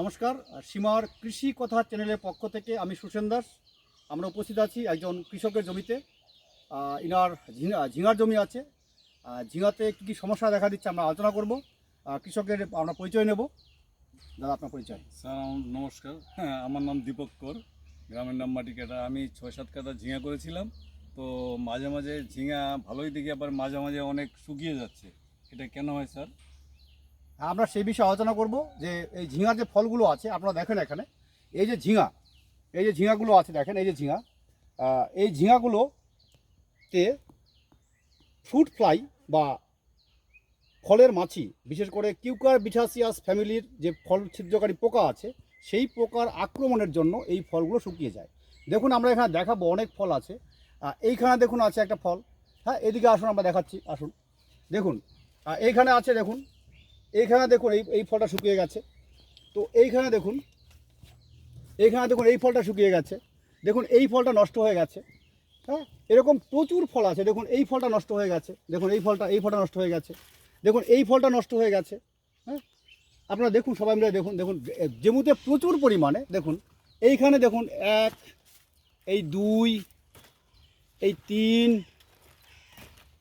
নমস্কার, সীমার কৃষি কথা চ্যানেলের পক্ষ থেকে আমি সুসেন দাস। আমরা উপস্থিত আছি একজন কৃষকের জমিতে। ইনার ঝিঙা, ঝিঙার জমি আছে। ঝিঙাতে কী কী সমস্যা দেখা দিচ্ছে আমরা আলোচনা করব। কৃষকের আমরা পরিচয় নেব। দাদা, আপনার পরিচয়। স্যার নমস্কার। হ্যাঁ আমার নাম দীপক কর, গ্রামের নাম মাটিকাটা। আমি ছয় সাত কাটা ঝিঙা করেছিলাম। তো মাঝে মাঝে ঝিঙা ভালোই দেখি, আবার মাঝে মাঝে অনেক শুকিয়ে যাচ্ছে। এটা কেন হয়, স্যার? আমরা সেই বিষয়ে আলোচনা করব যে এই ঝিঙার যে ফলগুলো আছে, আপনারা দেখেন এখানে। এই যে ঝিঙা, এই যে ঝিঙাগুলো আছে, দেখেন এই যে ঝিঙা। এই ঝিঙাগুলোতে ফ্রুট ফ্লাই বা ফলের মাছি, বিশেষ করে কিউকার বিঠাসিয়াস ফ্যামিলির যে ফল ছিদ্রকারী পোকা আছে, সেই পোকার আক্রমণের জন্য এই ফলগুলো শুকিয়ে যায়। দেখুন, আমরা এখানে দেখাবো অনেক ফল আছে। এইখানে দেখুন আছে একটা ফল। হ্যাঁ এদিকে আসুন, আমরা দেখাচ্ছি, আসুন। দেখুন এইখানে আছে, দেখুন এইখানে দেখুন, এই এই ফলটা শুকিয়ে গেছে। তো এইখানে দেখুন এইখানে দেখুন, এই ফলটা শুকিয়ে গেছে। দেখুন, এই ফলটা নষ্ট হয়ে গেছে। হ্যাঁ এরকম প্রচুর ফল আছে। দেখুন, এই ফলটা নষ্ট হয়ে গেছে। দেখুন, এই ফলটা এই ফলটা নষ্ট হয়ে গেছে। দেখুন, এই ফলটা নষ্ট হয়ে গেছে। হ্যাঁ আপনারা দেখুন, সবাই মিলে দেখুন দেখুন, জেমুতে প্রচুর পরিমাণে, দেখুন, এইখানে দেখুন, এক, এই দুই, এই তিন,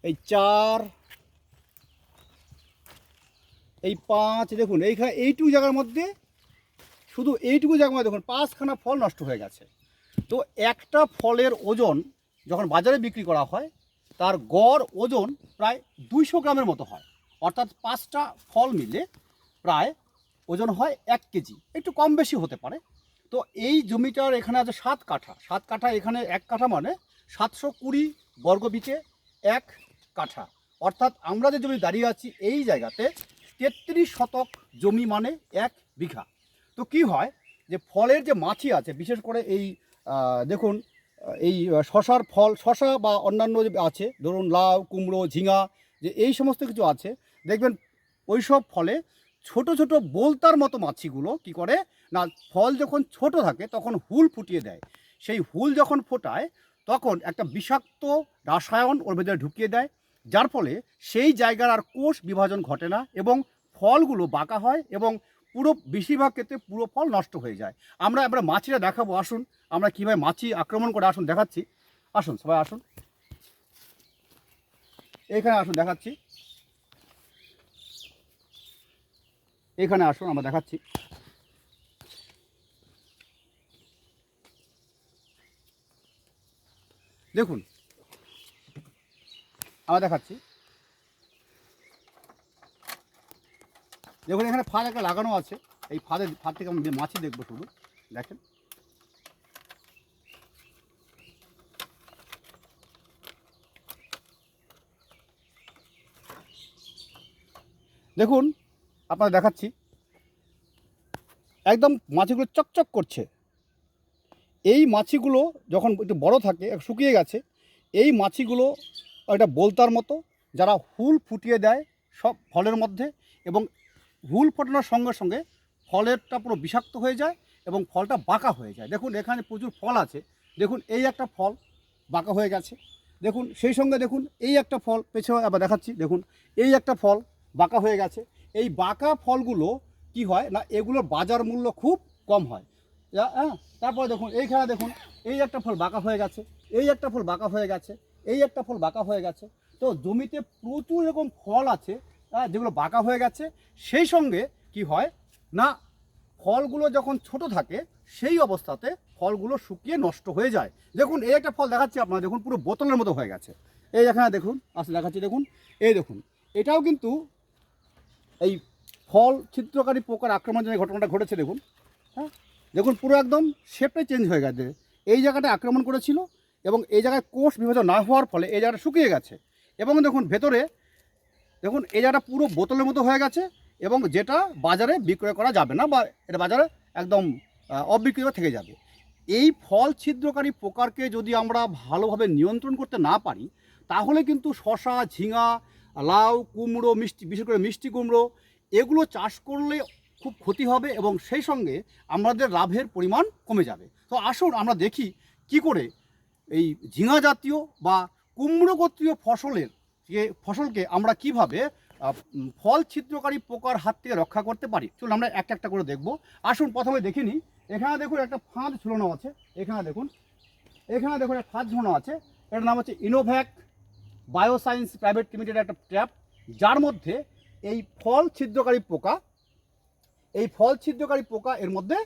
এই চার এই পাঁচ, দেখুন, এইখানে এইটুকু জায়গার মধ্যে শুধু এইটুকু জায়গার মধ্যে দেখুন, পাঁচখানা ফল নষ্ট হয়ে গেছে। তো একটা ফলের ওজন যখন বাজারে বিক্রি করা হয়, তার গড় ওজন প্রায় দুইশো গ্রামের মতো হয়। অর্থাৎ পাঁচটা ফল মিলে প্রায় ওজন হয় এক কেজি, একটু কম বেশি হতে পারে। তো এই জমিটার এখানে আছে সাত কাঠা। সাত কাঠা এখানে এক কাঠা মানে সাতশো কুড়ি বর্গ বিচে এক কাঠা। অর্থাৎ আমরা যে জমি দাঁড়িয়ে আছি, এই জায়গাতে তেত্রিশ শতক জমি মানে এক বিঘা। তো কি হয় যে ফলের যে মাছি আছে, বিশেষ করে এই দেখুন এই শশার ফল, শশা বা অন্যান্য যে আছে, ধরুন লাউ, কুমড়ো, ঝিঙা, যে এই সমস্ত কিছু আছে, দেখবেন ওই সব ফলে ছোট ছোট বোলতার মতো মাছিগুলো কি করে না, ফল যখন ছোট থাকে তখন হুল ফুটিয়ে দেয়। সেই হুল যখন ফোটায় তখন একটা বিষাক্ত রাসায়ন ওর ভেতরে ঢুকিয়ে দেয়। যার ফলে সেই জায়গার আর কোষ বিভাজন ঘটে না এবং ফলগুলো বাঁকা হয় এবং পুরো বেশিরভাগ ক্ষেত্রে পুরো ফল নষ্ট হয়ে যায়। আমরা আমরা মাছিরা দেখাবো, আসুন। আমরা কীভাবে মাছি আক্রমণ করে আসুন দেখাচ্ছি। আসুন, সবাই আসুন। এখানে আসুন, দেখাচ্ছি। এখানে আসুন, আমরা দেখাচ্ছি। দেখুন, আমরা দেখাচ্ছি। দেখুন, এখানে ফাঁদ একটা লাগানো আছে। এই ফাঁদে ফাঁদ থেকে আমি মাছি দেখব শুধু। দেখেন। দেখুন আপনারা দেখাচ্ছি। একদম মাছিগুলো চকচক করছে। এই মাছিগুলো যখন একটু বড় থাকে শুকিয়ে গেছে, এই মাছিগুলো একটা বলতার মতো, যারা হুল ফুটিয়ে দেয় সব ফলের মধ্যে এবং হুল ফোটানোর সঙ্গে সঙ্গে ফলেরটা পুরো বিষাক্ত হয়ে যায় এবং ফলটা বাঁকা হয়ে যায়। দেখুন, এখানে প্রচুর ফল আছে। দেখুন, এই একটা ফল বাঁকা হয়ে গেছে। দেখুন, সেই সঙ্গে দেখুন, এই একটা ফল পেছনে আবার দেখাচ্ছি। দেখুন, এই একটা ফল বাঁকা হয়ে গেছে। এই বাঁকা ফলগুলো কি হয় না এগুলোর বাজার মূল্য খুব কম হয়। হ্যাঁ তারপরে দেখুন, এইখানে দেখুন, এই একটা ফল বাঁকা হয়ে গেছে, এই একটা ফল বাঁকা হয়ে গেছে, এই একটা ফল বাঁকা হয়ে গেছে। তো জমিতে প্রচুর এরকম ফল আছে যেগুলো বাঁকা হয়ে গেছে, সেই সঙ্গে কি হয়, না, ফলগুলো যখন ছোট থাকে, সেই অবস্থাতে ফলগুলো শুকিয়ে নষ্ট হয়ে যায়। দেখুন, এই একটা ফল দেখাচ্ছি আপনারা দেখুন, পুরো বোতলের মতো হয়ে গেছে। এই এখানে দেখুন আসলে দেখাচ্ছি, দেখুন, এই দেখুন, এটাও কিন্তু এই ফল ছিদ্রকারী পোকার আক্রমণ যে ঘটনাটা ঘটেছে, দেখুন হ্যাঁ? দেখুন, পুরো একদম শেপটাই চেঞ্জ হয়ে গেছে। এই জায়গাটা আক্রমণ করেছিল এবং এই জায়গায় কোষ বিভাজন না হওয়ার ফলে এই জায়গাটা শুকিয়ে গেছে। এবং দেখুন, ভেতরে দেখুন, এই জায়গাটা পুরো বোতলের মতো হয়ে গেছে এবং যেটা বাজারে বিক্রয় করা যাবে না বা এটা বাজারে একদম অবিক্রিয় থেকে যাবে। এই ফল ছিদ্রকারী পোকারকে যদি আমরা ভালোভাবে নিয়ন্ত্রণ করতে না পারি, তাহলে কিন্তু শশা ঝিঙা, লাউ, কুমড়ো, মিষ্টি, বিশেষ করে মিষ্টি কুমড়ো, এগুলো চাষ করলে খুব ক্ষতি হবে এবং সেই সঙ্গে আমাদের লাভের পরিমাণ কমে যাবে। তো আসুন আমরা দেখি কি করে এই ঝিঙা জাতীয় বা কুমড়ো গোত্রীয় ফসলের ফসলকে আমরা কীভাবে ফল ছিদ্রকারী পোকার হাত থেকে রক্ষা করতে পারি? চলুন আমরা একটা একটা করে দেখব। আসুন, প্রথমে দেখে নিই। এখানে দেখুন একটা ফাঁদ ঝুলানো আছে। এখানে দেখুন। এখানে দেখুন একটা ফাঁদ ঝুলানো আছে। এটার নাম হচ্ছে ইনোভ্যাক বায়োসায়েন্স প্রাইভেট লিমিটেড একটা ট্র্যাপ। যার মধ্যে এই ফল ছিদ্রকারী পোকা, এই ফল ছিদ্রকারী পোকা এর মধ্যে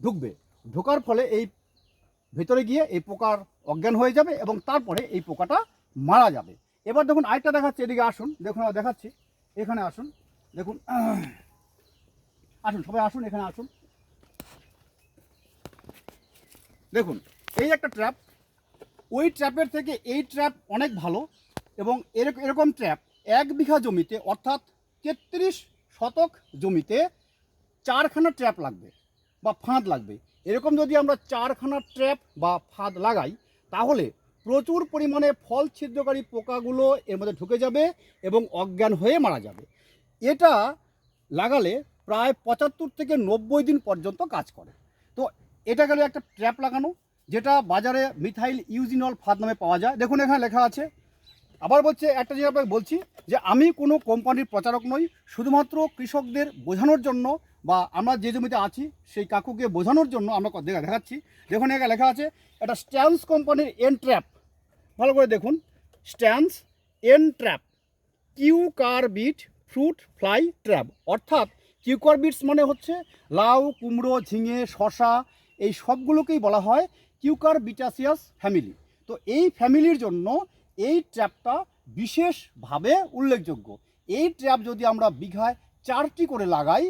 ঢুকবে। ঢোকার ফলে এই ভেতরে গিয়ে এই পোকার অজ্ঞান হয়ে যাবে এবং তারপরে এই পোকাটা মারা যাবে। এবার দেখুন আরেকটা দেখাচ্ছি, এদিকে আসুন, দেখুন আমরা দেখাচ্ছি, এখানে আসুন, দেখুন, আসুন, সবাই আসুন, এখানে আসুন। দেখুন, এই একটা ট্র্যাপ ওই ট্র্যাপের থেকে এই ট্র্যাপ অনেক ভালো এবং এরকম এরকম ট্র্যাপ এক বিঘা জমিতে, অর্থাৎ তেত্রিশ শতক জমিতে চারখানা ট্র্যাপ লাগবে বা ফাঁদ লাগবে। এরকম যদি আমরা চারখানা ট্র্যাপ বা ফাঁদ লাগাই, তাহলে প্রচুর পরিমাণে ফল ছিদ্রকারী পোকাগুলো এর মধ্যে ঢুকে যাবে এবং অজ্ঞান হয়ে মারা যাবে। এটা লাগালে প্রায় পঁচাত্তর থেকে নব্বই দিন পর্যন্ত কাজ করে। তো এটা গেল একটা ট্র্যাপ লাগানো, যেটা বাজারে মিথাইল ইউজিনল ফাঁদ নামে পাওয়া যায়। দেখুন এখানে লেখা আছে, আবার বলছে, একটা জিনিস আপনাকে বলছি, যে আমি কোনো কোম্পানির প্রচারক নই, শুধুমাত্র কৃষকদের বোঝানোর জন্য বা আমরা যে জমিতে আছি, সেই কাকুকে বোঝানোর জন্য আমরা দেখাচ্ছি। দেখুন এখানে লেখা আছে, এটা স্ট্যান্স কোম্পানির এন ট্র্যাপ ভালো করে দেখুন। স্ট্যান্স N trap cucurbit fruit fly trap অর্থাৎ কিউকার বিটস মানে হচ্ছে লাউ, কুমড়ো, ঝিঙে শশা এই সবগুলোকেই বলা হয় কিউকার বিটাসিয়াস ফ্যামিলি তো এই ফ্যামিলির জন্য এই ট্র্যাপটা বিশেষভাবে উল্লেখযোগ্য। এই ট্র্যাপ যদি আমরা বিঘায় চারটি করে লাগাই,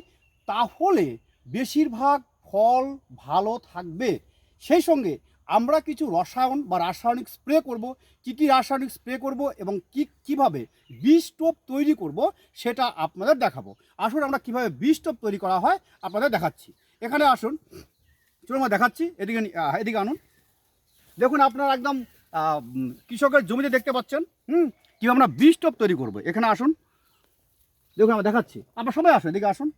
তাহলে বেশিরভাগ ফল ভালো থাকবে। সেই সঙ্গে আমরা কিছু রসায়ন বা রাসায়নিক স্প্রে করব, কি কি রাসায়নিক স্প্রে করব এবং কি কীভাবে বীজ টোপ তৈরি করব সেটা আপনাদের দেখাবো। আসুন আমরা কীভাবে বীজ টোপ তৈরি করা হয় আপনাদের দেখাচ্ছি। এখানে আসুন, চলুন আমরা দেখাচ্ছি, এদিকে এদিকে আনুন। দেখুন আপনারা একদম কৃষকের জমিতে দেখতে পাচ্ছেন, হুম, কীভাবে আমরা বীজ টোপ তৈরি করব। এখানে আসুন, দেখুন আমরা দেখাচ্ছি। আপনারা সবাই আসুন, এদিকে আসুন।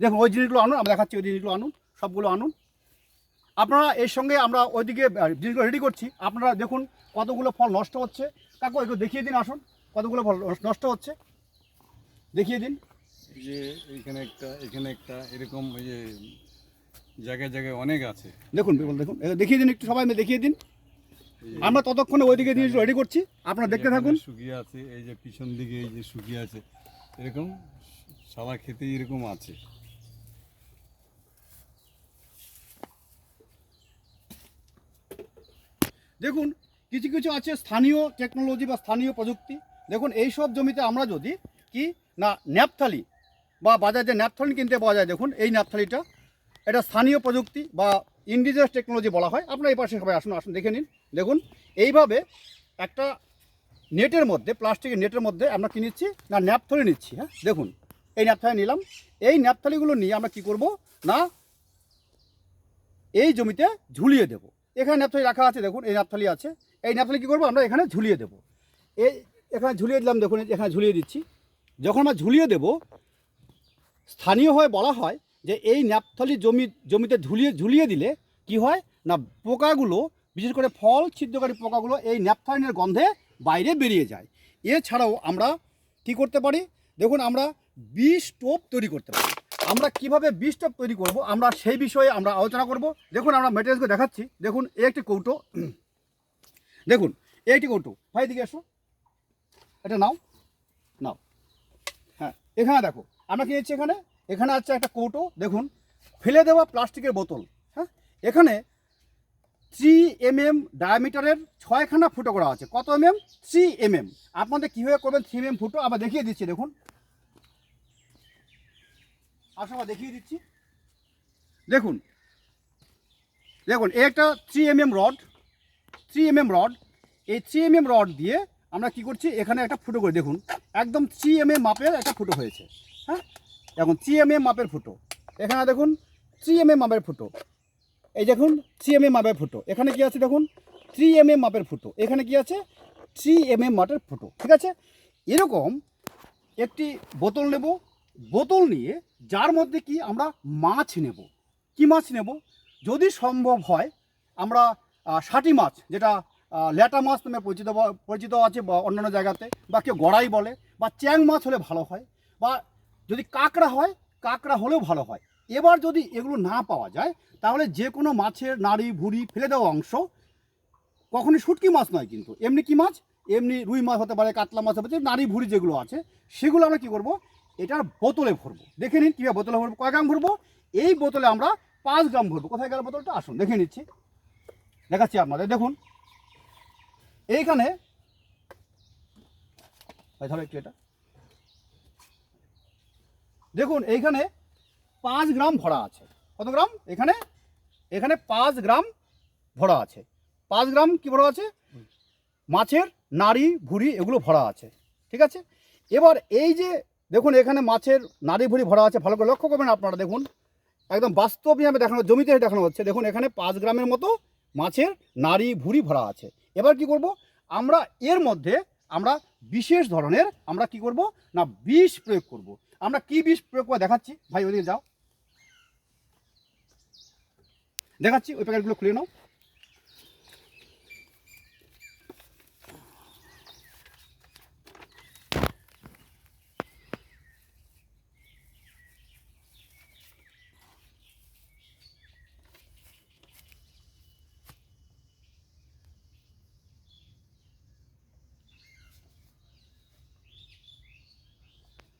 দেখুন ওই জিনিসগুলো আনুন, আমরা দেখাচ্ছি ওই জিনিসগুলো আনুন, সবগুলো আনুন। আপনারা এর সঙ্গে আমরা ওইদিকে জিনিসগুলো রেডি করছি। আপনারা দেখুন কতগুলো ফল নষ্ট হচ্ছে। কাকু একটু দেখিয়ে দিন আসুন। কতগুলো ফল নষ্ট- হচ্ছে? দেখিয়ে দিন। যে এখানে একটা এখানে একটা এরকম ওই যে জায়গায় জায়গায় অনেক আছে। দেখুন বিপুল দেখুন। দেখিয়ে দিন একটু সবাই মিলে দেখিয়ে দিন। আমরা ততক্ষণে ওইদিকে জিনিসগুলো রেডি করছি। আপনারা দেখতে থাকুন। শুকিয়ে আছে এই যে পিছন দিকে এই যে শুকিয়ে আছে এরকম সারা খেতে এরকম আছে। দেখুন, কিছু কিছু আছে স্থানীয় টেকনোলজি বা স্থানীয় প্রযুক্তি। দেখুন, এই সব জমিতে আমরা যদি কি না ন্যাপথালি বা বাজারে যে ন্যাপথালিন কিনতে পাওয়া যায়, দেখুন, এই ন্যাপথালিটা এটা স্থানীয় প্রযুক্তি বা ইন্ডিজিনাস টেকনোলজি বলা হয়। আপনারা এই পাশে সবাই আসুন আসুন, দেখে নিন। দেখুন, এইভাবে একটা নেটের মধ্যে, প্লাস্টিকের নেটের মধ্যে আমরা কি নিচ্ছি না ন্যাপথলি নিচ্ছি হ্যাঁ? দেখুন, এই ন্যাপথালি নিলাম। এই ন্যাপথালিগুলো নিয়ে আমরা কি করব? না, এই জমিতে ঝুলিয়ে দেব। এখানে ন্যাপথালি রাখা আছে, দেখুন, এই ন্যাপথালি আছে। এই ন্যাপথালি কী করব, আমরা এখানে ঝুলিয়ে দেবো। এই এখানে ঝুলিয়ে দিলাম, দেখুন, এখানে ঝুলিয়ে দিচ্ছি। যখন আমরা ঝুলিয়ে দেব, স্থানীয় হয়ে বলা হয় যে এই ন্যাপথলি জমি, জমিতে ঝুলিয়ে ঝুলিয়ে দিলে কি হয় না, পোকাগুলো, বিশেষ করে ফল, ছিদ্রকারী পোকাগুলো এই ন্যাপথালিনের গন্ধে বাইরে বেরিয়ে যায়। এছাড়াও আমরা কি করতে পারি? দেখুন, আমরা বিষ টোপ তৈরি করতে পারি। আমরা কীভাবে টোপ তৈরি করব, আমরা সেই বিষয়ে আমরা আলোচনা করব। দেখুন, আমরা মেটেরিয়ালসকে দেখাচ্ছি। দেখুন, এই একটি কৌটো। দেখুন, এই একটি কৌটো। ভাই দিকে এসো। এটা নাও। নাও। হ্যাঁ এখানে দেখো, আমরা কি নিচ্ছি এখানে? এখানে আছে একটা কৌটো। দেখুন, ফেলে দেওয়া প্লাস্টিকের বোতল। হ্যাঁ এখানে থ্রি এম এম ডায়ামিটারের ছয়খানা ফুটো করা আছে। কত M M three M M আপনাদের কীভাবে করবেন থ্রি এম এম ফুটো? আবার দেখিয়ে দিচ্ছি, দেখুন। দেখিয়ে দিচ্ছি। দেখুন দেখুন একটা three M M rod three M M rod এই থ্রি এম এম রড দিয়ে আমরা কি করছি? এখানে একটা ফুটো করে, দেখুন, একদম থ্রি এম এম মাপের একটা ফুটো হয়েছে হ্যাঁ? এখন থ্রি এম এম মাপের ফুটো, এখানে দেখুন থ্রি এম এম মাপের ফুটো, এই দেখুন থ্রি এম এম মাপের ফুটো, এখানে কি আছে দেখুন থ্রি এম এম মাপের ফুটো, এখানে কি আছে থ্রি এম এম মাপের ফুটো, ঠিক আছে? এরকম একটি বোতল নেব বোতল নিয়ে যার মধ্যে কি আমরা মাছ নেব। কি মাছ নেব? যদি সম্ভব হয়, আমরা ষাটি মাছ, যেটা ল্যাটা মাছ নামে পরিচিত পরিচিত আছে বা অন্যান্য জায়গাতে, বা কেউ গড়াই বলে, বা চ্যাং মাছ হলে ভালো হয়, বা যদি কাঁকড়া হয়, কাঁকড়া হলেও ভালো হয়। এবার যদি এগুলো না পাওয়া যায়, তাহলে যে কোনো মাছের নাড়ি, ভুড়ি ফেলে দেওয়া অংশ, কখনই শুটকি মাছ নয় কিন্তু, এমনি কি মাছ? এমনি রুই মাছ হতে পারে, কাতলা মাছ হতে পারে, নাড়ি, ভুড়ি যেগুলো আছে, সেগুলো আমরা কী করব? এটার বোতলে ভরবো। দেখে নিন কীভাবে বোতলে ভরবো, কয় গ্রাম ভরবো? এই বোতলে আমরা পাঁচ গ্রাম ভরবো। কোথায় গেল বোতলটা? আসুন, দেখে নিচ্ছি। দেখাচ্ছি আপনাদের, দেখুন। এইখানে এই ধরো একটু এটা। দেখুন, এইখানে পাঁচ গ্রাম ভরা আছে। কত গ্রাম? এখানে এখানে পাঁচ গ্রাম ভরা আছে। পাঁচ গ্রাম কি ভরা আছে? মাছের, নাড়ি, ভুড়ি, এগুলো ভরা আছে। ঠিক আছে? এবার এই যে দেখুন, এখানে মাছের নাড়ি ভুড়ি ভরা আছে। ভালো করে লক্ষ্য করবেন আপনারা, দেখুন। একদম বাস্তব নিয়মে দেখানো, জমিতে দেখানো হচ্ছে। দেখুন, এখানে পাঁচ গ্রামের মতো মাছের নাড়ি ভুড়ি ভরা আছে। এবার কি করব? আমরা এর মধ্যে আমরা বিশেষ ধরনের আমরা কি করব? না, বিষ প্রয়োগ করব। আমরা কি বিষ প্রয়োগ করে দেখাচ্ছি? ভাই, ওদিকে যাও। দেখাচ্ছি, ওই প্যাকেটগুলো খুলে নাও।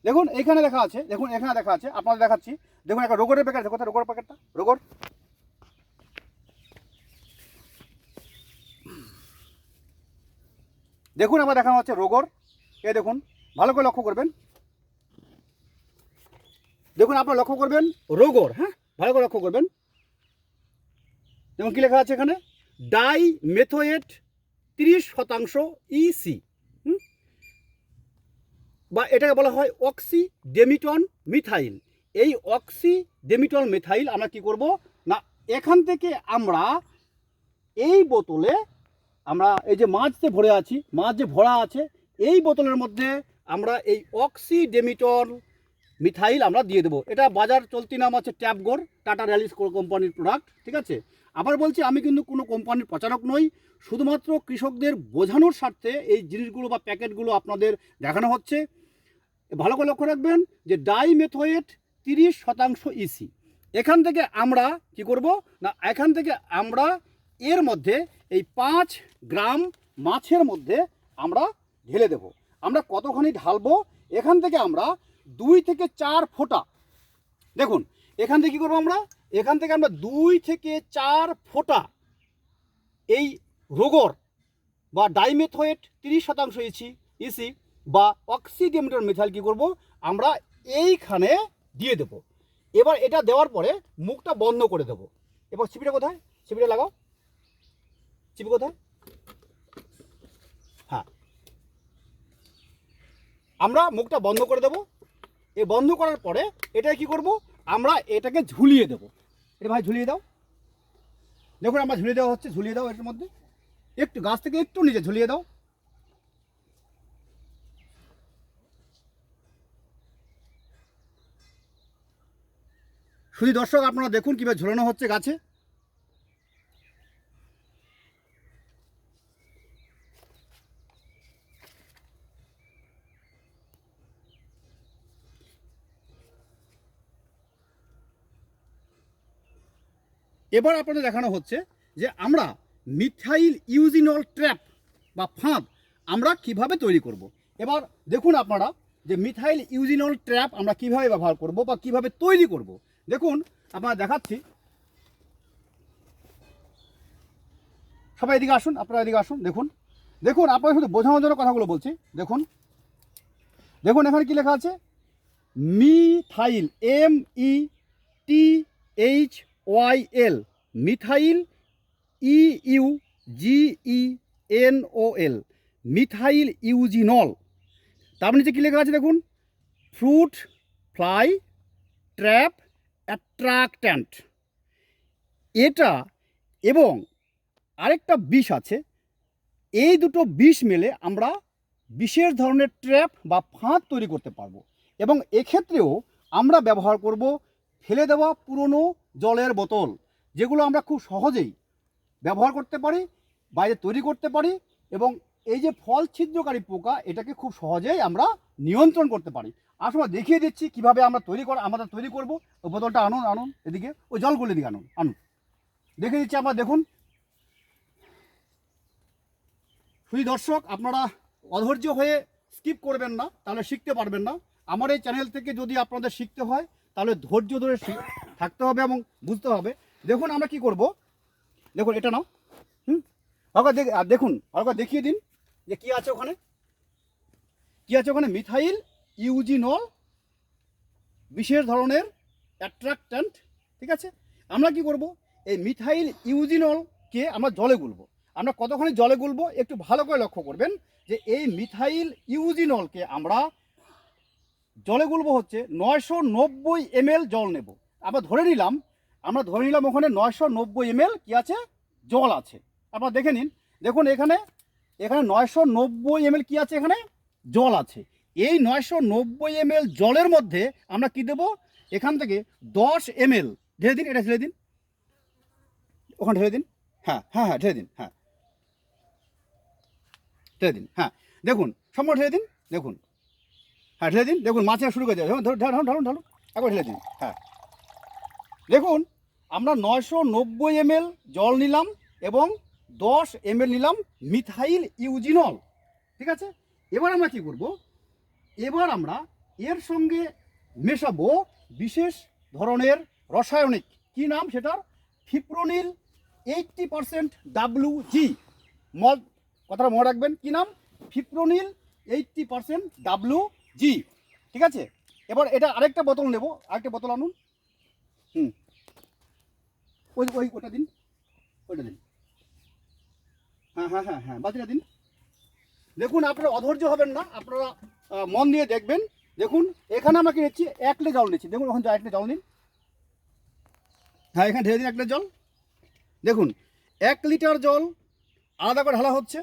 দেখুন এখানে দেখা আছে, দেখুন এখানে দেখা আছে, আপনাদের দেখাচ্ছি। দেখুন একটা রোগরের প্যাকেট কোথায় রোগর প্যাকেটটা রোগর? দেখুন আবার দেখানো হচ্ছে রোগর। এ দেখুন, ভালো করে লক্ষ্য করবেন। দেখুন, আপনারা লক্ষ্য করবেন, রোগর হ্যাঁ? ভালো করে লক্ষ্য করবেন। দেখুন, কি লেখা আছে এখানে? ডাই মেথোয়েট তিরিশ শতাংশ ইসি হুম বা এটাকে বলা হয় অক্সি ডেমিটন মিথাইল। এই অক্সি ডেমিটন মিথাইল আমরা কি করব? না, এখান থেকে আমরা এই বোতলে আমরা এই যে মাছ যে ভরে আছি, মাছ যে ভরা আছে, এই বোতলের মধ্যে আমরা এই অক্সি ডেমিটন মিথাইল আমরা দিয়ে দেবো। এটা বাজার চলতি নাম আছে ট্যাপগোর, টাটা র্যালিস কোম্পানির প্রোডাক্ট, ঠিক আছে? আবার বলছি, আমি কিন্তু কোনো কোম্পানির প্রচারক নই, শুধুমাত্র কৃষকদের বোঝানোর স্বার্থে এই জিনিসগুলো বা প্যাকেটগুলো আপনাদের দেখানো হচ্ছে। ভালো করে লক্ষ্য রাখবেন যে ডাইমেথোয়েট তিরিশ শতাংশ ইসি এখান থেকে আমরা কি করব? না, এখান থেকে আমরা এর মধ্যে এই পাঁচ গ্রাম মাছের মধ্যে আমরা ঢেলে দেব। আমরা কতখানি ঢালবো? এখান থেকে আমরা দুই থেকে চার ফোঁটা, দেখুন, এখান থেকে কী করব আমরা? এখান থেকে আমরা দুই থেকে চার ফোঁটা এই রোগর বা ডাইমেথোয়েট তিরিশ শতাংশ ইসি ইসি বা অক্সিডেমিটর মিথাইল কী করব? আমরা এইখানে দিয়ে দেব। এবার এটা দেওয়ার পরে মুখটা বন্ধ করে দেব। এবার ছিপিটা কোথায়? ছিপিটা লাগাও। চিপি কোথায়? হ্যাঁ। আমরা মুখটা বন্ধ করে দেব। এ বন্ধ করার পরে এটা কি করব? আমরা এটাকে ঝুলিয়ে দেব। এটা ভাই ঝুলিয়ে দাও। দেখুন, আমরা ঝুলিয়ে দেওয়া হচ্ছে। ঝুলিয়ে দাও এটার মধ্যে। একটু গাছ থেকে একটু নিচে ঝুলিয়ে দাও। শুধু দর্শক আপনারা দেখুন কীভাবে ঝোলানো হচ্ছে গাছে এবার আপনাদের দেখানো হচ্ছে যে আমরা মিথাইল ইউজিনল ট্র্যাপ বা ফাঁদ আমরা কীভাবে তৈরি করব। এবার দেখুন আপনারা যে মিথাইল ইউজিনল ট্র্যাপ আমরা কীভাবে ব্যবহার করব বা কীভাবে তৈরি করব। দেখুন, আপনারা দেখাচ্ছি। সবাই এদিকে আসুন, আপনারা এদিকে আসুন, দেখুন। দেখুন, আপনাদের শুধু বোঝানোর জন্য কথাগুলো বলছি। দেখুন। দেখুন, এখানে কি লেখা আছে? Methyl, M E T H Y L, methyl, E U G E N O L, methyl eugenol. তার নিচে কী লেখা আছে দেখুন? ফ্রুট, ফ্লাই, ট্র্যাপ অ্যাট্রাক্ট্যান্ট এটা এবং আরেকটা বিষ আছে। এই দুটো বিষ মেলে আমরা বিশেষ ধরনের ট্র্যাপ বা ফাঁদ তৈরি করতে পারব এবং এক্ষেত্রেও আমরা ব্যবহার করব ফেলে দেওয়া পুরনো জলের বোতল, যেগুলো আমরা খুব সহজেই ব্যবহার করতে পারি, বাইরে তৈরি করতে পারি এবং এই যে ফল ছিদ্রকারী পোকা, এটাকে খুব সহজেই আমরা নিয়ন্ত্রণ করতে পারি। আসলে দেখিয়ে দিচ্ছি কীভাবে আমরা তৈরি করা আমরা তৈরি করব। ওই বোতলটা আনুন আনুন, এদিকে। ওই জলগুলো এদিকে আনুন আনুন। দেখে দিচ্ছি আমরা, দেখুন। শুধু দর্শক, আপনারা অধৈর্য হয়ে স্কিপ করবেন না, তাহলে শিখতে পারবেন না। আমার এই চ্যানেল থেকে যদি আপনাদের শিখতে হয়, তাহলে ধৈর্য ধরে থাকতে হবে এবং বুঝতে হবে। দেখুন আমরা কি করব। দেখুন, এটা নাও। হুম? দেখুন দেখিয়ে দিন যে কি আছে ওখানে। কি আছে ওখানে? মিথাইল ইউজিনল বিশেষ ধরনের অ্যাট্রাক্ট্যান্ট, ঠিক আছে? আমরা কি করব? এই মিথাইল ইউজিনলকে আমরা জলে গুলব। আমরা কতখানি জলে গুলব? একটু ভালো করে লক্ষ্য করবেন যে এই মিথাইল ইউজিনলকে আমরা জলে গুলব হচ্ছে নয়শো নব্বই এমএল জল নেব। আমরা ধরে নিলাম, আমরা ধরে নিলাম ওখানে নয়শো নব্বই এমএল কী আছে? জল আছে। আপনারা দেখে নিন। দেখুন এখানে এখানে নয়শো নব্বই এমএল কী আছে এখানে? জল আছে। এই নয়শো নব্বই এমএল জলের মধ্যে আমরা কি দেব? এখান থেকে দশ এম এল ঢেলে দিন, এটা ঢেলে দিন। ওখানে ঢেলে দিন। হ্যাঁ হ্যাঁ হ্যাঁ ঢেলে দিন হ্যাঁ। ঢেলে দিন হ্যাঁ। দেখুন, সম্পূর্ণ ঢেলে দিন, দেখুন। হ্যাঁ ঢেলে দিন, দেখুন, মাছে শুরু করে দেবে ঢালুন ঢালুন ঢালুন একবার ঢেলে দিন হ্যাঁ। দেখুন, আমরা নয়শো নব্বই এমএল জল নিলাম এবং দশ এমএল নিলাম মিথাইল ইউজিনল, ঠিক আছে? এবার আমরা কি করব? এবার আমরা এর সঙ্গে মেশাবো বিশেষ ধরনের রাসায়নিক। কি নাম সেটার? Fipronil eighty percent W G. মল কথাটা মনে রাখবেন, কি নাম? Fipronil eighty percent W G. ঠিক আছে? এবার এটা আরেকটা বোতল নেব, আরেকটা বোতল আনুন। হুম। ওই ওই ওটা দিন। ওইটা দিন। হ্যাঁ হ্যাঁ হ্যাঁ হ্যাঁ বাকিটা দিন। দেখুন, আপনারা অধৈর্য হবেন না, আপনারা মন দিয়ে দেখবেন। দেখুন, এখানে আমরা কি নিচ্ছি? এক লিটার জল নিচ্ছি। দেখুন, ওখানে এক লিটার জল নিন। হ্যাঁ এখানে ঢেলে দিন এক লিটার জল। দেখুন, এক লিটার জল আলাদা করে ঢালা হচ্ছে।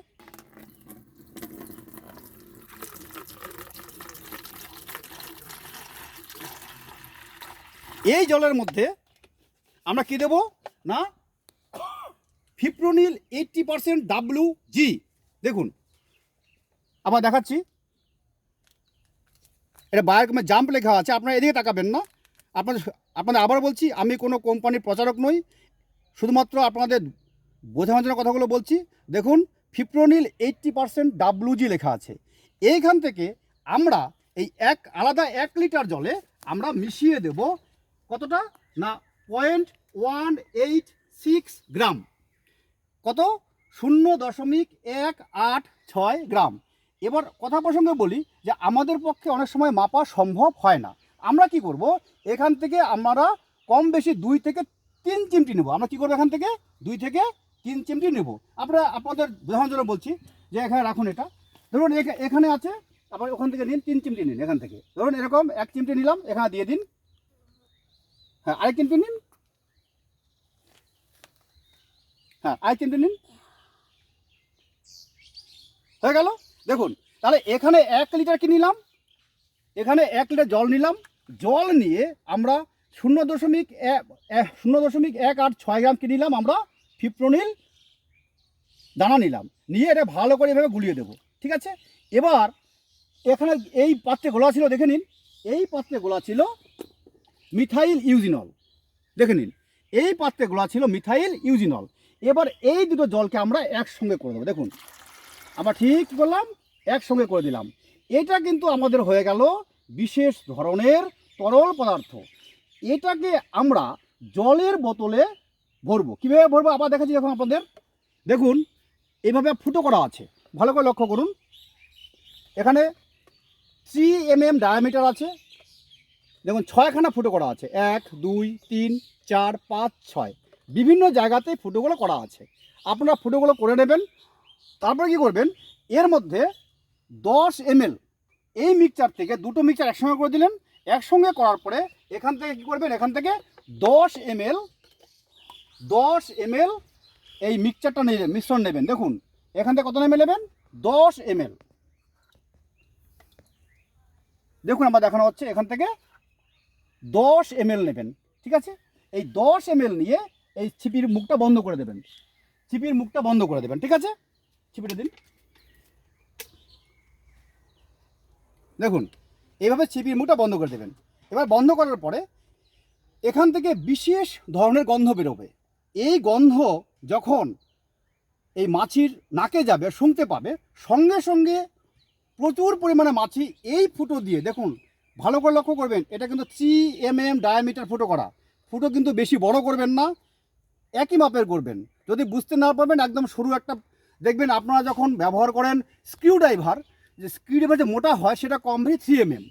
এই জলের মধ্যে আমরা কি দেব? না, fipronil eighty percent W G. দেখুন আবার দেখাচ্ছি। এটা বায়োকমে জাম্প লেখা আছে, আপনারা এদিকে তাকাবেন না। আপনাদের আপনাদের আবার বলছি, আমি কোনো কোম্পানির প্রচারক নই। শুধুমাত্র আপনাদের বোঝানোর জন্য কথাগুলো বলছি। দেখুন, ফিপ্রোনিল এইটটি পারসেন্ট ডাব্লুজি লেখা আছে। এইখান থেকে আমরা এই এক, আলাদা এক লিটার জলে আমরা মিশিয়ে দেব কতটা? না point one eight six gram. কত? শূন্য দশমিক এক আট ছয় গ্রাম। এবার কথা প্রসঙ্গে বলি যে আমাদের পক্ষে অনেক সময় মাপা সম্ভব হয় না। আমরা কি করব? এখান থেকে আমরা কম বেশি দুই থেকে তিন চিমটি নেব। আমরা কি করব এখান থেকে? দুই থেকে তিন চিমটি নেব। আপনারা, আপনাদের বোঝানোর জন্য বলছি যে এখানে রাখুন এটা। ধরুন এখা- এখানে আছে, আবার ওখান থেকে নিন, তিন চিমটি নিন এখান থেকে। ধরুন এরকম এক চিমটি নিলাম, এখানে দিয়ে দিন। হ্যাঁ আরেক চিমটি নিন। হ্যাঁ আরেক চিমটি নিন। হয়ে গেল? দেখুন, তাহলে এখানে এক লিটার কি নিলাম? এখানে এক লিটার জল নিলাম। জল নিয়ে আমরা শূন্য দশমিক শূন্য দশমিক এক আট ছয় গ্রাম কি নিলাম? আমরা ফিপ্রোনিল দানা নিলাম। নিয়ে এটা ভালো করে এভাবে গুলিয়ে দেবো। ঠিক আছে? এবার এখানে এই পাত্রে গোলা ছিল, দেখে নিন। এই পাত্রে গোলা ছিল মিথাইল ইউজিনল। দেখে নিন। এই পাত্রে গোলা ছিল মিথাইল ইউজিনল। এবার এই দুটো জলকে আমরা একসঙ্গে করে দেবো। দেখুন আমরা ঠিক করলাম একসঙ্গে করে দিলাম। এটা কিন্তু আমাদের হয়ে গেল বিশেষ ধরনের তরল পদার্থ। এটাকে আমরা জলের বোতলে ভরবো। কীভাবে ভরবো? আবার দেখাচ্ছি দেখুন আপনাদের। দেখুন এইভাবে ফুটো করা আছে। ভালো করে লক্ষ্য করুন। এখানে থ্রি এম এম ডায়ামিটার আছে। দেখুন, ছয়খানা ফুটো করা আছে। এক, দুই, তিন, চার, পাঁচ, ছয়। বিভিন্ন জায়গাতে ফুটোগুলো করা আছে। আপনারা ফুটোগুলো করে নেবেন। তারপরে কি করবেন? এর মধ্যে দশ এমএল এই মিক্সচার থেকে দুটো মিক্সচার একসঙ্গে করে দিলেন। একসঙ্গে করার পরে এখান থেকে কি করবেন? এখান থেকে দশ এমএল দশ এমএল এই মিক্সচারটা নিয়ে মিশ্রণ নেবেন। দেখুন, এখান থেকে কত এমএল নেবেন? দশ এমএল দেখুন, আমার দেখানো হচ্ছে, এখান থেকে দশ এমএল নেবেন, ঠিক আছে? এই দশ এমএল নিয়ে এই ছিপির মুখটা বন্ধ করে দেবেন। ছিপির মুখটা বন্ধ করে দেবেন, ঠিক আছে? ছিপিটা দিন। দেখুন, এইভাবে চিপির মুখটা বন্ধ করে দেবেন। এবার বন্ধ করার পরে এখান থেকে বিশেষ ধরনের গন্ধ বেরোবে। এই গন্ধ যখন এই মাছির নাকে যাবে শুনতে পাবে, সঙ্গে সঙ্গে প্রচুর পরিমাণে মাছি এই ফুটো দিয়ে, দেখুন, ভালো করে লক্ষ্য করবেন, এটা কিন্তু থ্রি এম এম ডায়ামিটার ফুটো করা। ফুটো কিন্তু বেশি বড় করবেন না, একই মাপের করবেন। যদি বুঝতে না পারবেন, একদম সরু একটা দেখবেন আপনারা যখন ব্যবহার করেন স্ক্রিউ ড্রাইভার, যে স্ক্রিউ ড্রাইভার যে মোটা হয় সেটা কম বেশি থ্রি এম এম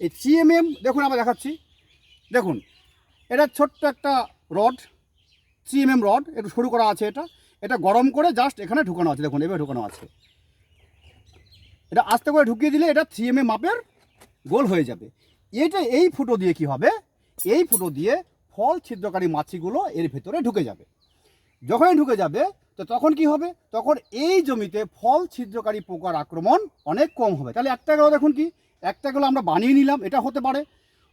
এই থ্রি এম এম দেখুন আমরা দেখাচ্ছি। দেখুন, এটা ছোট্ট একটা rod three M M rod একটু সরু করা আছে এটা। এটা গরম করে জাস্ট এখানে ঢুকানো আছে, দেখুন এভাবে ঢুকানো আছে। এটা আস্তে করে ঢুকিয়ে দিলে এটা থ্রি এম এম মাপের গোল হয়ে যাবে। এটা এই ফুটো দিয়ে কি হবে? এই ফুটো দিয়ে ফল ছিদ্রকারী মাছিগুলো এর ভেতরে ঢুকে যাবে। যখনই ঢুকে যাবে, তো তখন কি হবে? তখন এই জমিতে ফল ছিদ্রকারী পোকার আক্রমণ অনেক কম হবে। তাহলে একটা গেলো দেখুন কি? একটা গেলো আমরা বানিয়ে নিলাম, এটা হতে পারে।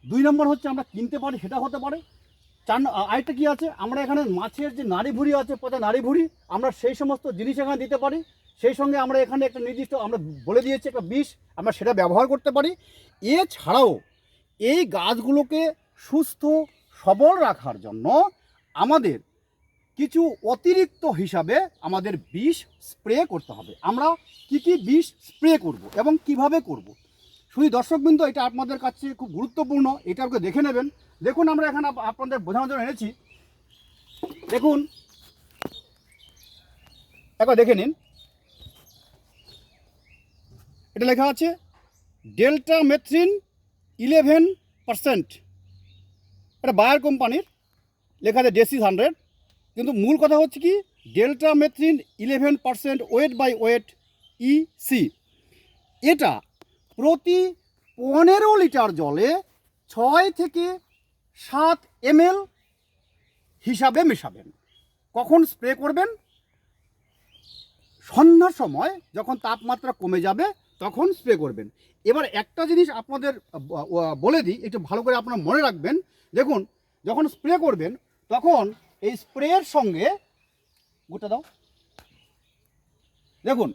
দুই নম্বর হচ্ছে আমরা কিনতে পারি, সেটা হতে পারে। চার আরেকটা কি আছে? আমরা এখানে মাছের যে নাড়ি ভুড়ি আছে পচা নাড়ি ভুড়ি, আমরা সেই সমস্ত জিনিস এখানে দিতে পারি। সেই সঙ্গে আমরা এখানে একটা নির্দিষ্ট আমরা বলে দিয়েছি একটা বিষ, আমরা সেটা ব্যবহার করতে পারি। এছাড়াও এই গাছগুলোকে সুস্থ, সবল রাখার জন্য আমাদের কিছু অতিরিক্ত হিসাবে আমাদের বিষ স্প্রে করতে হবে। আমরা কি কি বিষ স্প্রে করব এবং কীভাবে করব? শুধু দর্শকবৃন্দ, এটা আপনাদের কাছে খুব গুরুত্বপূর্ণ, এটা আপনি দেখে নেবেন। দেখুন, আমরা এখানে আপনাদের বোঝানোর জন্য এনেছি। দেখুন, একবার দেখে নিন। এটা লেখা আছে, ডেল্টা মেথ্রিন ইলেভেন পারসেন্ট। এটা বায়ার কোম্পানির, লেখা আছে ডেসিস হান্ড্রেড। কিন্তু মূল কথা হচ্ছে কি, deltamethrin eleven percent weight by weight EC এটা প্রতি পনেরো লিটার জলে ছয় থেকে সাত এমএল হিসাবে মেশাবেন। কখন স্প্রে করবেন? সন্ধ্যার সময়, যখন তাপমাত্রা কমে যাবে, তখন স্প্রে করবেন। এবার একটা জিনিস আপনাদের বলে দিই, একটু ভালো করে আপনারা মনে রাখবেন। দেখুন, যখন স্প্রে করবেন, তখন এই স্প্রের সঙ্গে গুড়টা দাও। দেখুন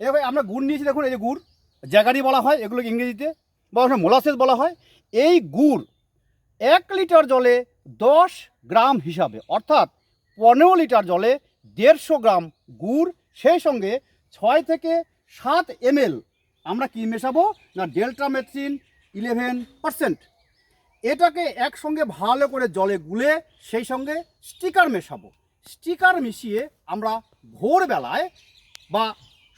এবার আমরা গুড় নিয়েছি, দেখুন, এই যে গুড়, জ্যাগারি বলা হয়, এগুলোকে ইংরেজিতে বা ওখানে মোলাসেস বলা হয়। এই গুড় এক লিটার জলে দশ গ্রাম হিসাবে, অর্থাৎ পনেরো লিটার জলে দেড়শো গ্রাম গুড়, সেই সঙ্গে ছয় থেকে সাত এমএল আমরা কি মেশাবো? না ডেল্টা মেথ্রিন ইলেভেন পারসেন্ট এটাকে একসঙ্গে ভালো করে জলে গুলে সেই সঙ্গে স্টিকার মেশাবো। স্টিকার মিশিয়ে আমরা ভোরবেলায় বা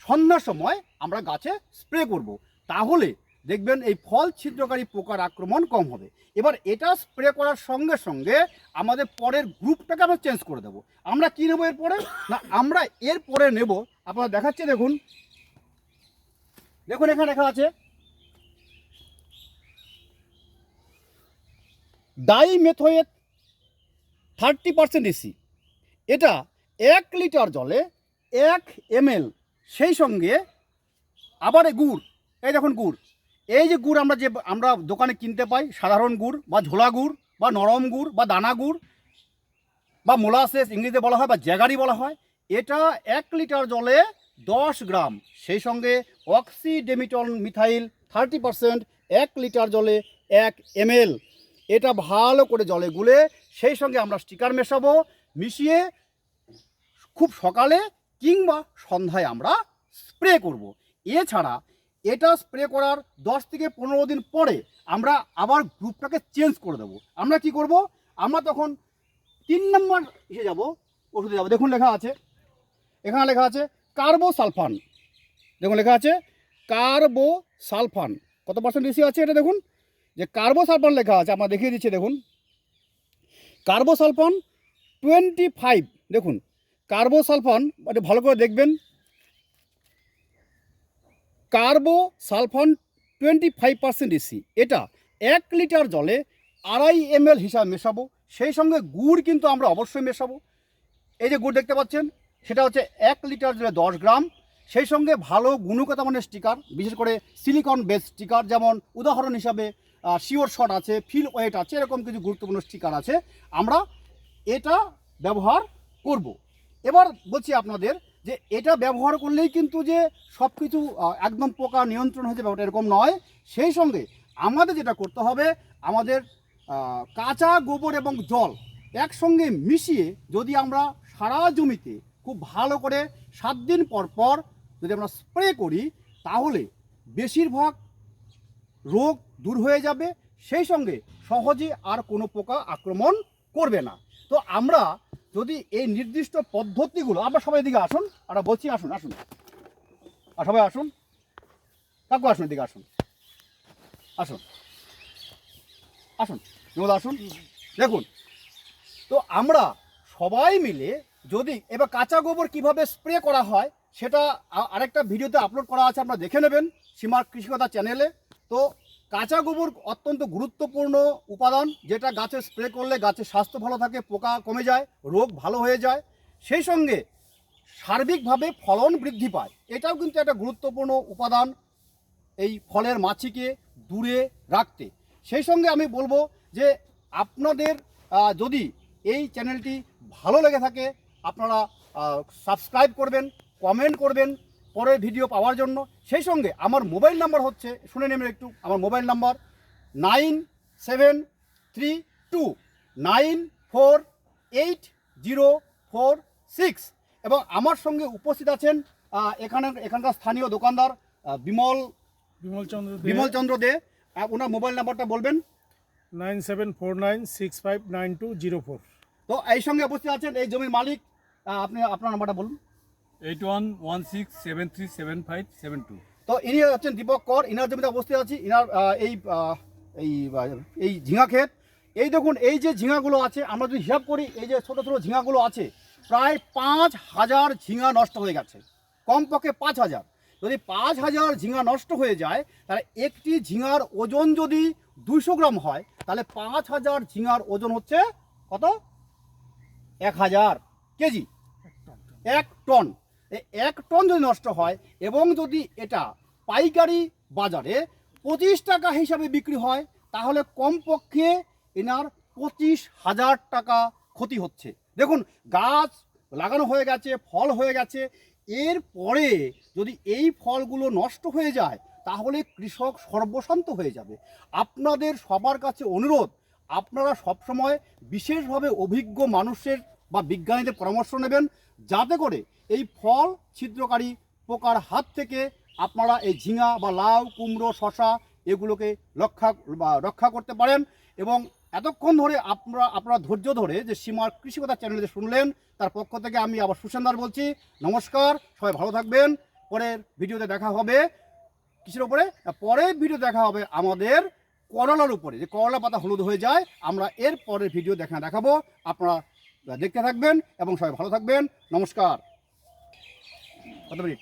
সন্ধ্যার সময় আমরা গাছে স্প্রে করব। তাহলে দেখবেন এই ফল ছিদ্রকারী পোকার আক্রমণ কম হবে। এবার এটা স্প্রে করার সঙ্গে সঙ্গে আমাদের পরের গ্রুপটাকে আমরা চেঞ্জ করে দেবো। আমরা কী নেব এরপরে? না, আমরা এরপরে নেব। আপনারা দেখাচ্ছে, দেখুন। দেখুন এখানে লেখা আছে ডাইমেথোয়েট থার্টি পার্সেন্ট এসি এটা এক লিটার জলে এক এমএল সেই সঙ্গে আবার গুড়, এই দেখুন গুড়। এই যে গুড় আমরা যে, আমরা দোকানে কিনতে পাই, সাধারণ গুড় বা ঝোলা গুড় বা নরম গুড় বা দানা গুড় বা মোলাসেস ইংরেজিতে বলা হয় বা জ্যাগারি বলা হয়, এটা এক লিটার জলে দশ গ্রাম। সেই সঙ্গে অক্সিডেমিটন মিথাইল থার্টি পার্সেন্ট এক লিটার জলে এক এমএল এটা ভালো করে জলে গুলে সেই সঙ্গে আমরা স্টিকার মেশাবো, মিশিয়ে খুব সকালে কিংবা সন্ধ্যায় আমরা স্প্রে করব। এছাড়া এটা স্প্রে করার দশ থেকে পনেরো দিন পরে আমরা আবার গ্রুপটাকে চেঞ্জ করে দেবো। আমরা কি করব? আমরা তখন তিন নম্বর এসে যাব, ওষুধে যাব। দেখুন লেখা আছে, এখানে লেখা আছে কার্বো সালফান দেখুন লেখা আছে কার্বো সালফান কত পার্সেন্ট বেশি আছে এটা দেখুন? যে কার্বোসালফান লেখা আছে, আমরা দেখিয়ে দিচ্ছি, দেখুন। কার্বোসালফান টোয়েন্টি ফাইভ দেখুন। কার্বোসালফান এটা ভালো করে দেখবেন। Carbosulfan twenty five percent EC এটা এক লিটার জলে আড়াই এম এল হিসাবে মেশাবো। সেই সঙ্গে গুড় কিন্তু আমরা অবশ্যই মেশাবো। এই যে গুড় দেখতে পাচ্ছেন, সেটা হচ্ছে এক লিটার জলে দশ গ্রাম। সেই সঙ্গে ভালো গুণগত মানের স্টিকার বিশেষ করে সিলিকন বেস স্টিকার যেমন উদাহরণ হিসাবে শিওর শট আছে ফিল ওয়েট আছে, এরকম কিছু গুরুত্বপূর্ণ স্টিকার আছে। আমরা এটা ব্যবহার করব। এবার বলছি আপনাদের যে এটা ব্যবহার করলেই কিন্তু যে সব কিছু একদম পোকা নিয়ন্ত্রণ হয়ে যাবে ওটা এরকম নয়। সেই সঙ্গে আমাদের যেটা করতে হবে, আমাদের কাঁচা গোবর এবং জল একসঙ্গে মিশিয়ে যদি আমরা সারা জমিতে খুব ভালো করে সাত দিন পর পর যদি আমরা স্প্রে করি, তাহলে বেশিরভাগ রোগ দূর হয়ে যাবে, সেই সঙ্গে সহজে আর কোনো পোকা আক্রমণ করবে না। তো আমরা যদি এই নির্দিষ্ট পদ্ধতিগুলো, আমরা সবাই এদিকে আসুন আর বলছি আসুন আসুন। আর সবাই আসুন। কাকু আসুন এদিকে, আসুন। আসুন। আসুন বিমল আসুন। দেখুন, তো আমরা সবাই মিলে যদি, এবার কাঁচা গোবর কীভাবে স্প্রে করা হয়, সেটা আরেকটা ভিডিওতে আপলোড করা আছে, আপনারা দেখে নেবেন। সীমার কৃষিকতা চ্যানেলে। তো কাঁচা গোবর অত্যন্ত গুরুত্বপূর্ণ উপাদান, যেটা গাছে স্প্রে করলে গাছের স্বাস্থ্য ভালো থাকে, পোকা কমে যায়, রোগ ভালো হয়ে যায়। সেই সঙ্গে সার্বিকভাবে ফলন বৃদ্ধি পায়। এটাও কিন্তু একটা গুরুত্বপূর্ণ উপাদান এই ফলের মাছিকে দূরে রাখতে। সেই সঙ্গে আমি বলব যে আপনাদের যদি এই চ্যানেলটি ভালো লেগে থাকে, আপনারা সাবস্ক্রাইব করবেন কমেন্ট করবেন পরের ভিডিও পাওয়ার জন্য। সেই সঙ্গে আমার মোবাইল নাম্বার হচ্ছে শুনে নেবেন একটু আমার mobile number nine seven three two nine four eight zero four six. এবং আমার সঙ্গে উপস্থিত আছেন এখানে এখানকার স্থানীয় দোকানদার বিমল বিমল চন্দ্র বিমল চন্দ্র দে। ওনার মোবাইল নাম্বারটা বলবেন। Nine seven four nine six five nine two zero four. তো এই সঙ্গে উপস্থিত আছেন এই জমির মালিক। আপনি আপনার নাম্বারটা বলুন। Eight one one six seven three seven five seven two তো ইনি হচ্ছেন দীপক কর, ইনার জমিতে উপস্থিত আছি, ইনার এই এই এই ঝিঙা ক্ষেত। এই দেখুন, এই যে ঝিঙাগুলো আছে, আমরা যদি হিসাব করি, এই যে ছোটো ছোটো ঝিঙাগুলো আছে, প্রায় পাঁচ হাজার ঝিঙা নষ্ট হয়ে গেছে। কমপক্ষে পাঁচ হাজার। যদি পাঁচ হাজার ঝিঙা নষ্ট হয়ে যায়, তাহলে একটি ঝিঙার ওজন যদি দুইশো গ্রাম হয়, তাহলে পাঁচ হাজার ঝিঙার ওজন হচ্ছে কত? এক হাজার কেজি। এক টন। এক টন যদি নষ্ট হয় এবং যদি এটা পাইকারি বাজারে পঁচিশ টাকা হিসাবে বিক্রি হয়, তাহলে কমপক্ষে এনার পঁচিশ হাজার টাকা ক্ষতি হচ্ছে। দেখুন, গাছ লাগানো হয়ে গেছে, ফল হয়ে গেছে এরপরে যদি এই ফলগুলো নষ্ট হয়ে যায়, তাহলে কৃষক সর্বশান্ত হয়ে যাবে। আপনাদের সবার কাছে অনুরোধ, আপনারা সবসময় বিশেষভাবে অভিজ্ঞ মানুষের বা বিজ্ঞানীদের পরামর্শ নেবেন যাতে করে এই ফল ছিদ্রকারী পোকার হাত থেকে আপনারা এই ঝিঙা বা লাউ, কুমড়ো শশা এগুলোকে রক্ষা রক্ষা করতে পারেন এবং এতক্ষণ ধরে আপনারা আপনারা ধৈর্য ধরে যে সীমার কৃষিকতা চ্যানেলে শুনলেন, তার পক্ষ থেকে আমি আবার সুসেন্দার বলছি। নমস্কার, সবাই ভালো থাকবেন। পরের ভিডিওতে দেখা হবে কিসের উপরে? পরের ভিডিও দেখা হবে আমাদের করলার উপরে। যে করলা পাতা হলুদ হয়ে যায়, আমরা এর পরের ভিডিও দেখা, দেখাবো। আপনারা দেখতে থাকবেন এবং সবাই ভালো থাকবেন। নমস্কার। কত মিনিট?